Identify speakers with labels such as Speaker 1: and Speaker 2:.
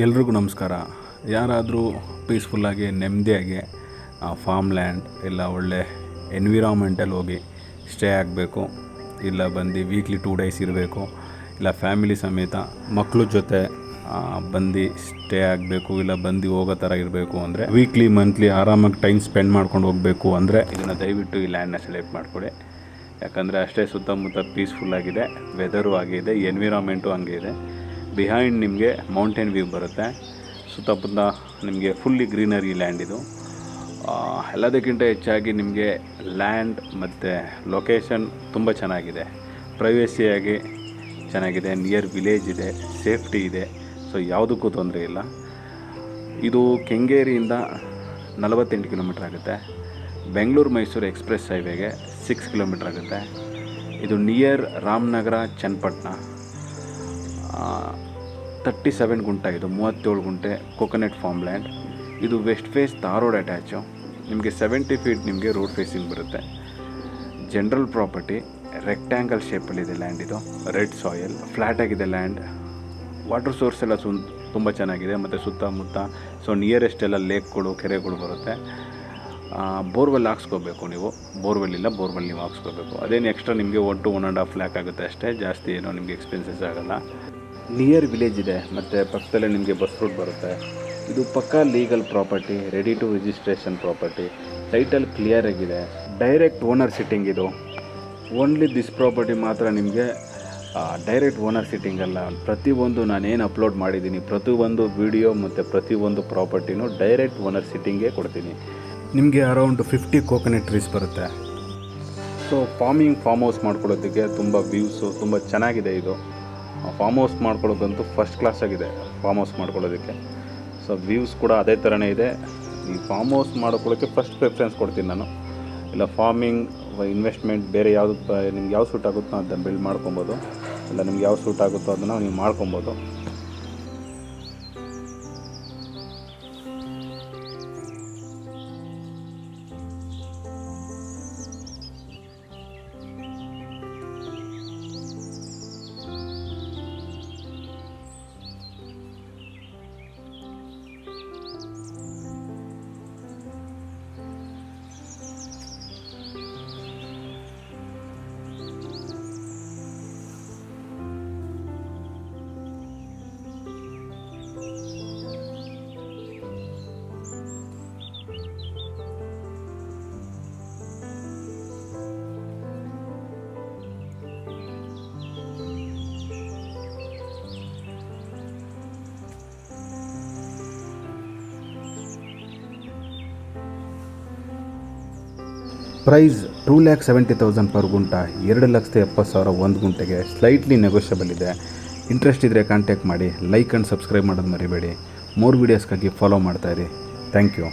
Speaker 1: ಎಲ್ರಿಗೂ ನಮಸ್ಕಾರ. ಯಾರಾದರೂ ಪೀಸ್ಫುಲ್ಲಾಗಿ ನೆಮ್ಮದಿಯಾಗಿ ಫಾರ್ಮ್ ಲ್ಯಾಂಡ್ ಇಲ್ಲ ಒಳ್ಳೆ ಎನ್ವಿರಾನ್ಮೆಂಟಲ್ಲಿ ಹೋಗಿ ಸ್ಟೇ ಆಗಬೇಕು, ಇಲ್ಲ ಬಂದು ವೀಕ್ಲಿ ಟೂ ಡೇಸ್ ಇರಬೇಕು, ಇಲ್ಲ ಫ್ಯಾಮಿಲಿ ಸಮೇತ ಮಕ್ಕಳ ಜೊತೆ ಬಂದು ಸ್ಟೇ ಆಗಬೇಕು, ಇಲ್ಲ ಬಂದು ಹೋಗೋ ಥರ ಇರಬೇಕು ಅಂದರೆ ವೀಕ್ಲಿ ಮಂತ್ಲಿ ಆರಾಮಾಗಿ ಟೈಮ್ ಸ್ಪೆಂಡ್ ಮಾಡ್ಕೊಂಡು ಹೋಗಬೇಕು ಅಂದರೆ ಇದನ್ನು ದಯವಿಟ್ಟು ಈ ಲ್ಯಾಂಡ್ನ ಸೆಲೆಕ್ಟ್ ಮಾಡಿಕೊಡಿ. ಯಾಕಂದರೆ ಅಷ್ಟೇ ಸುತ್ತಮುತ್ತ ಪೀಸ್ಫುಲ್ಲಾಗಿದೆ ವೆದರು ಆಗಿದೆ ಎನ್ವಿರಾನ್ಮೆಂಟು ಹಂಗೆ ಇದೆ. ಬಿಹೈಂಡ್ ನಿಮಗೆ ಮೌಂಟೇನ್ ವ್ಯೂ ಬರುತ್ತೆ. ಸುತ್ತಮುತ್ತ ನಿಮಗೆ ಫುಲ್ಲಿ ಗ್ರೀನರಿ ಲ್ಯಾಂಡ್ ಇದು. ಎಲ್ಲದಕ್ಕಿಂತ ಹೆಚ್ಚಾಗಿ ನಿಮಗೆ ಲ್ಯಾಂಡ್ ಮತ್ತು ಲೊಕೇಶನ್ ತುಂಬ ಚೆನ್ನಾಗಿದೆ. ಪ್ರೈವೇಸಿಯಾಗಿ ಚೆನ್ನಾಗಿದೆ ನಿಯರ್ ವಿಲೇಜ್ ಇದೆ ಸೇಫ್ಟಿ ಇದೆ. ಸೊ ಯಾವುದಕ್ಕೂ ತೊಂದರೆ ಇಲ್ಲ. ಇದು ಕೆಂಗೇರಿಯಿಂದ ನಲವತ್ತೆಂಟು ಕಿಲೋಮೀಟ್ರ್ ಆಗುತ್ತೆ. ಬೆಂಗಳೂರು ಮೈಸೂರು ಎಕ್ಸ್ಪ್ರೆಸ್ ಹೈವೇಗೆ ಸಿಕ್ಸ್ ಕಿಲೋಮೀಟ್ರ್ ಆಗುತ್ತೆ. ಇದು near Ramanagara Channapatna thirty seven gunta ಇದು, ಮೂವತ್ತೇಳು ಗುಂಟೆ ಕೊಕೊನೆಟ್ ಫಾರ್ಮ್ ಲ್ಯಾಂಡ್ ಇದು west face tar road attach ನಿಮಗೆ ಸೆವೆಂಟಿ ಫೀಟ್ ನಿಮಗೆ ರೋಡ್ ಫೇಸಿಂಗ್ ಬರುತ್ತೆ. ಜನರಲ್ ಪ್ರಾಪರ್ಟಿ ರೆಕ್ಟ್ಯಾಂಗಲ್ ಶೇಪಲ್ಲಿದೆ ಲ್ಯಾಂಡ್ ಇದು ರೆಡ್ ಸಾಯಿಲ್ ಫ್ಲ್ಯಾಟ್ ಆಗಿದೆ ಲ್ಯಾಂಡ್ ವಾಟರ್ ಸೋರ್ಸ್ ಎಲ್ಲ ಸು, ತುಂಬ ಚೆನ್ನಾಗಿದೆ. ಮತ್ತು ಸುತ್ತಮುತ್ತ ಸೊ ನಿಯರೆಸ್ಟ್ ಎಲ್ಲ ಲೇಕ್ಗಳು ಕೆರೆಗಳು ಬರುತ್ತೆ. ಬೋರ್ವೆಲ್ ಹಾಕ್ಸ್ಕೋಬೇಕು ನೀವು. ಬೋರ್ವೆಲ್ ಇಲ್ಲ ಬೋರ್ವೆಲ್ ನೀವು ಹಾಕ್ಸ್ಕೋಬೇಕು. ಅದೇನು ಎಕ್ಸ್ಟ್ರಾ ನಿಮಗೆ one to one and half lakh ಆಗುತ್ತೆ ಅಷ್ಟೇ. ಜಾಸ್ತಿ ಏನೋ ನಿಮಗೆ ಎಕ್ಸ್ಪೆನ್ಸಸ್ ಆಗೋಲ್ಲ. ನಿಯರ್ ವಿಲೇಜ್ ಇದೆ, ಮತ್ತು ಪಕ್ಕದಲ್ಲೇ ನಿಮಗೆ ಬಸ್ ರೂಟ್ ಬರುತ್ತೆ. ಇದು ಪಕ್ಕಾ legal property ready to registration property title clear ಆಗಿದೆ. ಡೈರೆಕ್ಟ್ ಓನರ್ ಸಿಟ್ಟಿಂಗ್ ಇದು. ಓನ್ಲಿ ದಿಸ್ ಪ್ರಾಪರ್ಟಿ ಮಾತ್ರ ನಿಮಗೆ ಡೈರೆಕ್ಟ್ ಓನರ್ ಸಿಟ್ಟಿಂಗ್ ಅಲ್ಲ. ಪ್ರತಿಯೊಂದು ನಾನೇನು ಅಪ್ಲೋಡ್ ಮಾಡಿದ್ದೀನಿ, ಪ್ರತಿಯೊಂದು ವಿಡಿಯೋ ಮತ್ತು ಪ್ರತಿಯೊಂದು ಪ್ರಾಪರ್ಟಿನೂ ಡೈರೆಕ್ಟ್ ಓನರ್ ಸಿಟ್ಟಿಂಗೇ ಕೊಡ್ತೀನಿ. ನಿಮಗೆ ಅರೌಂಡ್ ಫಿಫ್ಟಿ ಕೋಕೋನಟ್ ಟ್ರೀಸ್ ಬರುತ್ತೆ. ಸೊ ಫಾರ್ಮಿಂಗ್ ಫಾರ್ಮ್ ಹೌಸ್ ಮಾಡ್ಕೊಳ್ಳೋದಕ್ಕೆ ತುಂಬ ವ್ಯೂಸು ತುಂಬ ಚೆನ್ನಾಗಿದೆ ಇದು. ಫಾರ್ಮ್ ಹೌಸ್ ಮಾಡ್ಕೊಳ್ಳೋದಂತೂ ಫಸ್ಟ್ ಕ್ಲಾಸ್ ಆಗಿದೆ ಫಾರ್ಮ್ ಹೌಸ್ ಮಾಡ್ಕೊಳ್ಳೋದಕ್ಕೆ. ಸೊ ವ್ಯೂಸ್ ಕೂಡ ಅದೇ ಥರನೇ ಇದೆ. ಈ ಫಾರ್ಮ್ ಹೌಸ್ ಮಾಡ್ಕೊಳ್ಳೋಕ್ಕೆ ಫಸ್ಟ್ ಪ್ರಿಫರೆನ್ಸ್ ಕೊಡ್ತೀನಿ ನಾನು. ಇಲ್ಲ ಫಾರ್ಮಿಂಗ್ ಇನ್ವೆಸ್ಟ್ಮೆಂಟ್ ಬೇರೆ ಯಾವುದು, ನಿಮ್ಗೆ ಯಾವ ಸೂಟ್ ಆಗುತ್ತೋ ಅದನ್ನು ಬಿಲ್ಡ್ ಮಾಡ್ಕೊಬೋದು. ಇಲ್ಲ, ನಿಮ್ಗೆ ಯಾವ ಸೂಟ್ ಆಗುತ್ತೋ ಅದನ್ನು ನೀವು ಮಾಡ್ಕೊಬೋದು. Price two lakh seventy thousand per gunta, ಎರಡು ಲಕ್ಷದ ಎಪ್ಪತ್ತು ಸಾವಿರ ಒಂದು ಗುಂಟೆಗೆ ಸ್ಲೈಟ್ಲಿ ನೆಗೋಷಿಯಬಲ್ ಇದೆ. ಇಂಟ್ರೆಸ್ಟ್ ಇದ್ದರೆ ಕಾಂಟ್ಯಾಕ್ಟ್ ಮಾಡಿ ಲೈಕ್ ಆ್ಯಂಡ್ ಸಬ್ಸ್ಕ್ರೈಬ್ ಮಾಡೋದು ಮರಿಬೇಡಿ. ಮೋರ್ ವೀಡಿಯೋಸ್ಗಾಗಿ ಫಾಲೋ ಮಾಡ್ತಾಯಿರಿ ಥ್ಯಾಂಕ್ ಯು